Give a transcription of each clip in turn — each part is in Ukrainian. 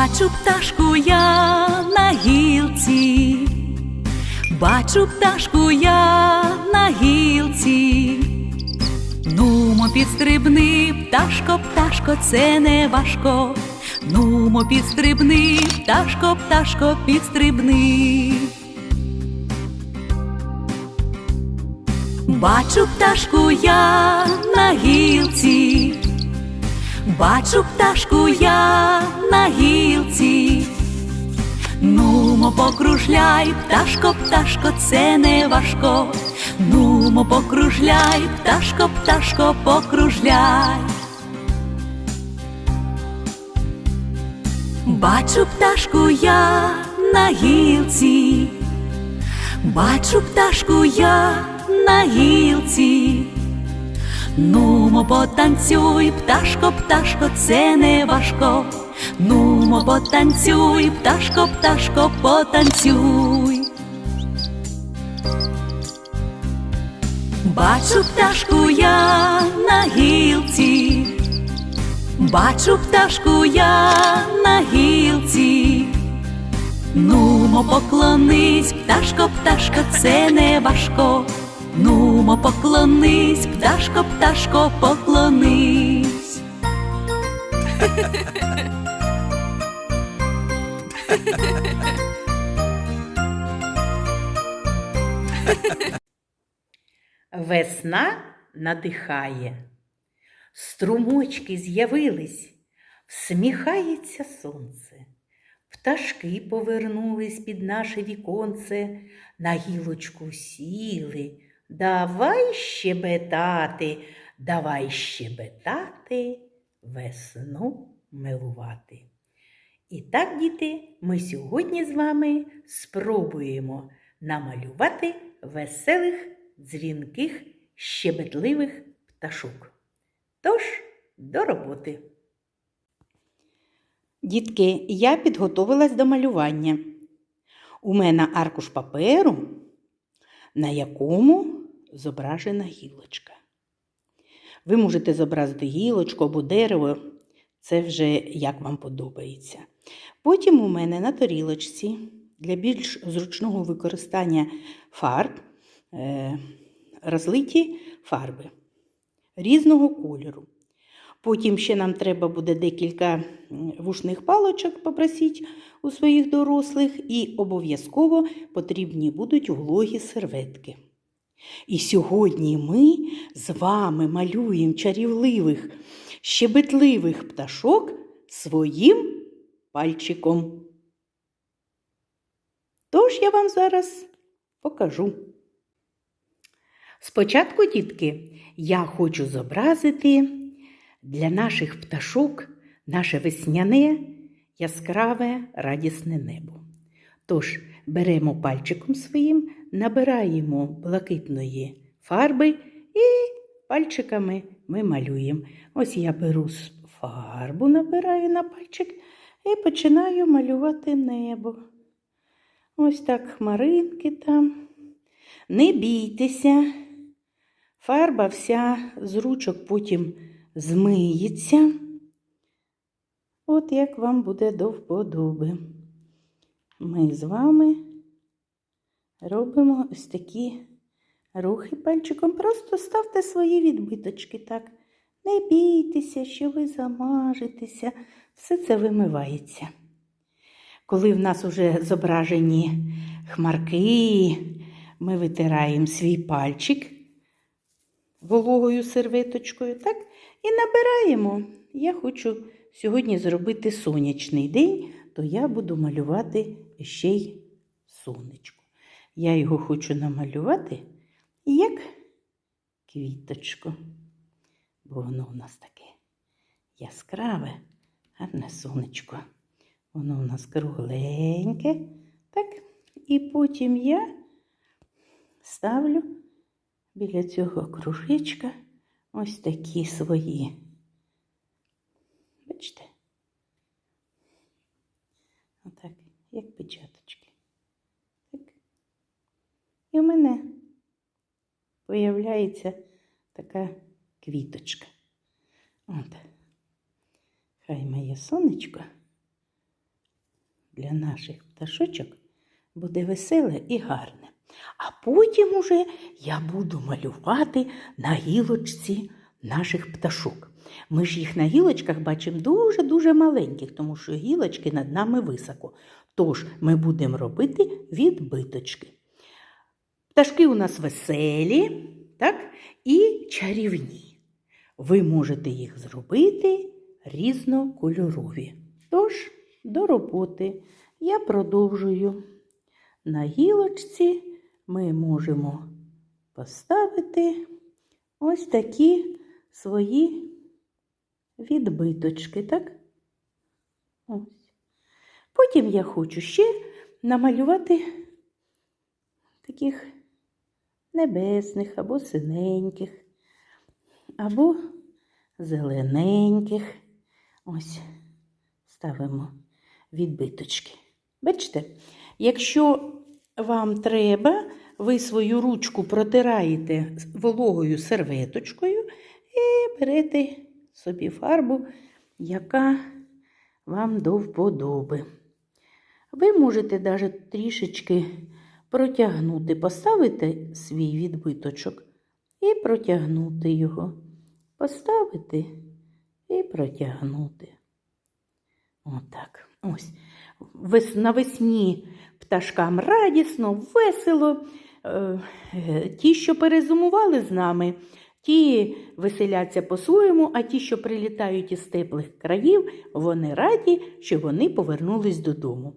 Бачу пташку я на гілці, бачу пташку я на гілці. Нумо підстрибни, пташко, пташко, це не важко. Нумо підстрибни, пташко, пташко, підстрибни. Бачу пташку я на гілці, бачу пташку я на гілці. Нумо покружляй, пташко, пташко, це не важко. Нумо покружляй, пташко, пташко, покружляй. Бачу пташку я на гілці, бачу пташку я на гілці. Нумо потанцюй, пташко, пташко, це не важко. Нумо потанцюй, пташко, пташко, потанцюй. Бачу пташку я на гілці, бачу пташку я на гілці. Нумо поклонись, пташко, пташко, це не важко. Нумо поклонись, пташко, пташко, поклонись. Весна надихає, струмочки з'явились, всміхається сонце, пташки повернулись під наше віконце, на гілочку сіли. Давай щебетати, давай щебетати, весну милувати. І так, діти, ми сьогодні з вами спробуємо намалювати веселих, дзвінких, щебетливих пташок. Тож, до роботи. Дітки, я підготовилась до малювання. У мене аркуш паперу, на якому зображена гілочка. Ви можете зобразити гілочку або дерево, це вже як вам подобається. Потім у мене на тарілочці для більш зручного використання фарб е, розлиті фарби різного кольору. Потім ще нам треба буде декілька вушних палочок попросіть у своїх дорослих, і обов'язково потрібні будуть вологі серветки. І сьогодні ми з вами малюємо чарівливих, щебетливих пташок своїм пальчиком. Тож я вам зараз покажу. Спочатку, дітки, я хочу зобразити для наших пташок наше весняне, яскраве, радісне небо. Тож беремо пальчиком своїм, набираємо блакитної фарби і пальчиками ми малюємо. Ось я беру фарбу, набираю на пальчик і починаю малювати небо. Ось так хмаринки там. Не бійтеся, фарба вся з ручок потім змиється. От як вам буде до вподоби. Ми з вами робимо ось такі рухи пальчиком. Просто ставте свої відбиточки так. Не бійтеся, що ви замажетеся. Все це вимивається. Коли в нас уже зображені хмарки, ми витираємо свій пальчик вологою серветочкою, так? І набираємо. Я хочу сьогодні зробити сонячний день, то я буду малювати ще й сонечко. Я його хочу намалювати як квіточку, бо воно у нас таке яскраве, гарне сонечко. Воно у нас кругленьке. Так, і потім я ставлю біля цього кружечка ось такі свої. Бачите? Отак, як печаточки. Так. І в мене появляється така квіточка. От. Хай моє сонечко для наших пташочок буде веселе і гарне. А потім уже я буду малювати на гілочці наших пташок. Ми ж їх на гілочках бачимо дуже-дуже маленьких, тому що гілочки над нами високо. Тож ми будемо робити відбиточки. Пташки у нас веселі, так? І чарівні. Ви можете їх зробити різнокольорові. Тож, до роботи я продовжую. На гілочці ми можемо поставити ось такі свої відбиточки, так? Ось. Потім я хочу ще намалювати таких небесних або синеньких, або зелененьких. Ось ставимо відбиточки. Бачите, якщо вам треба, ви свою ручку протираєте вологою серветочкою і берете собі фарбу, яка вам до вподоби. Ви можете навіть трішечки протягнути, поставити свій відбиточок і протягнути його. Поставити і протягнути. Отак. Ось. Вес, навесні пташкам радісно, весело. Е, Ті, що перезимували з нами, ті веселяться по-своєму, а ті, що прилітають із теплих країв, вони раді, що вони повернулись додому.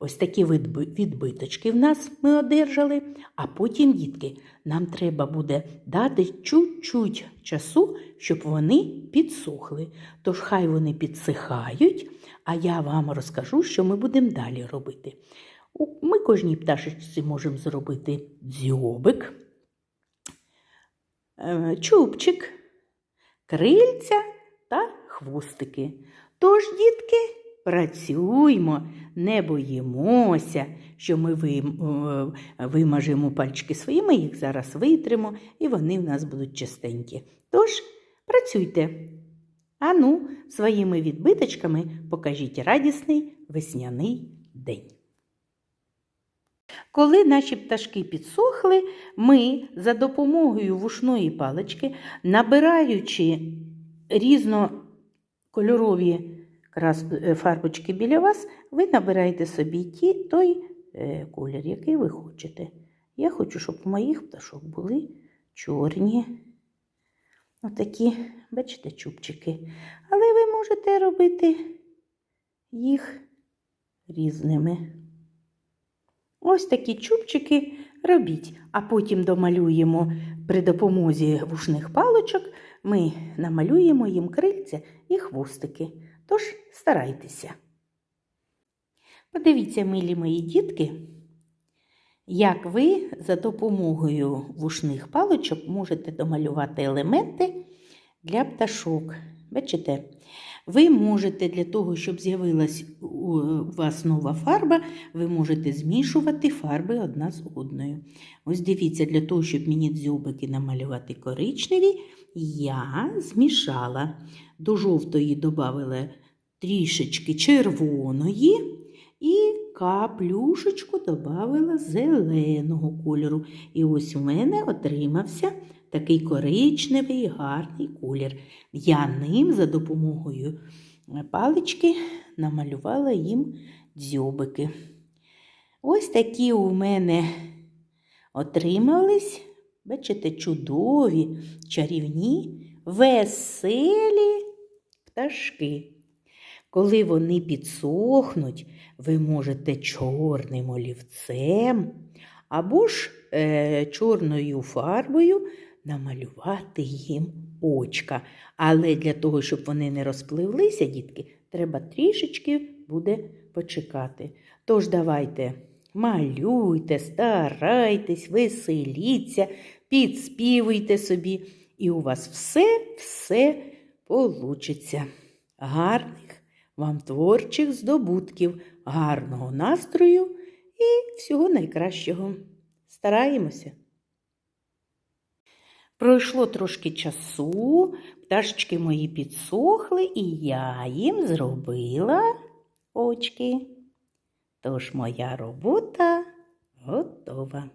Ось такі відбиточки в нас ми одержали, а потім, дітки, нам треба буде дати чуть-чуть часу, щоб вони підсохли. Тож хай вони підсихають, а я вам розкажу, що ми будемо далі робити. Ми кожній пташечці можемо зробити дзьобик, чубчик, крильця та хвостики. Тож, дітки, працюймо, не боїмося, що ми е, вимажемо пальчики свої, ми їх зараз витримо, і вони в нас будуть чистенькі. Тож, працюйте. Ану, своїми відбиточками покажіть радісний весняний день. Коли наші пташки підсохли, ми за допомогою вушної палички, набираючи різнокольорові е, фарбочки біля вас, ви набираєте собі ті, той е, колір, який ви хочете. Я хочу, щоб у моїх пташок були чорні. Отакі, бачите, чубчики. Але ви можете робити їх різними. Ось такі чубчики робіть, а потім домалюємо при допомозі вушних палочок, ми намалюємо їм крильця і хвостики. Тож старайтеся. Подивіться, милі мої дітки, як ви за допомогою вушних палочок можете домалювати елементи для пташок. Бачите? Ви можете для того, щоб з'явилась у вас нова фарба, ви можете змішувати фарби одна з одною. Ось дивіться, для того, щоб мені дзьобики намалювати коричневі, я змішала. До жовтої додала трішечки червоної і каплюшечку додала зеленого кольору. І ось у мене отримався такий коричневий гарний колір. Я ним за допомогою палички намалювала їм дзьобики. Ось такі у мене отримались, бачите, чудові, чарівні, веселі пташки. Коли вони підсохнуть, ви можете чорним олівцем або ж е, чорною фарбою намалювати їм очка. Але для того, щоб вони не розпливлися, дітки, треба трішечки буде почекати. Тож давайте малюйте, старайтесь, веселіться, підспівуйте собі, і у вас все-все получиться. Гарних вам творчих здобутків, гарного настрою і всього найкращого. Стараємося. Пройшло трошки часу, пташечки мої підсохли, і я їм зробила очки. Тож моя робота готова.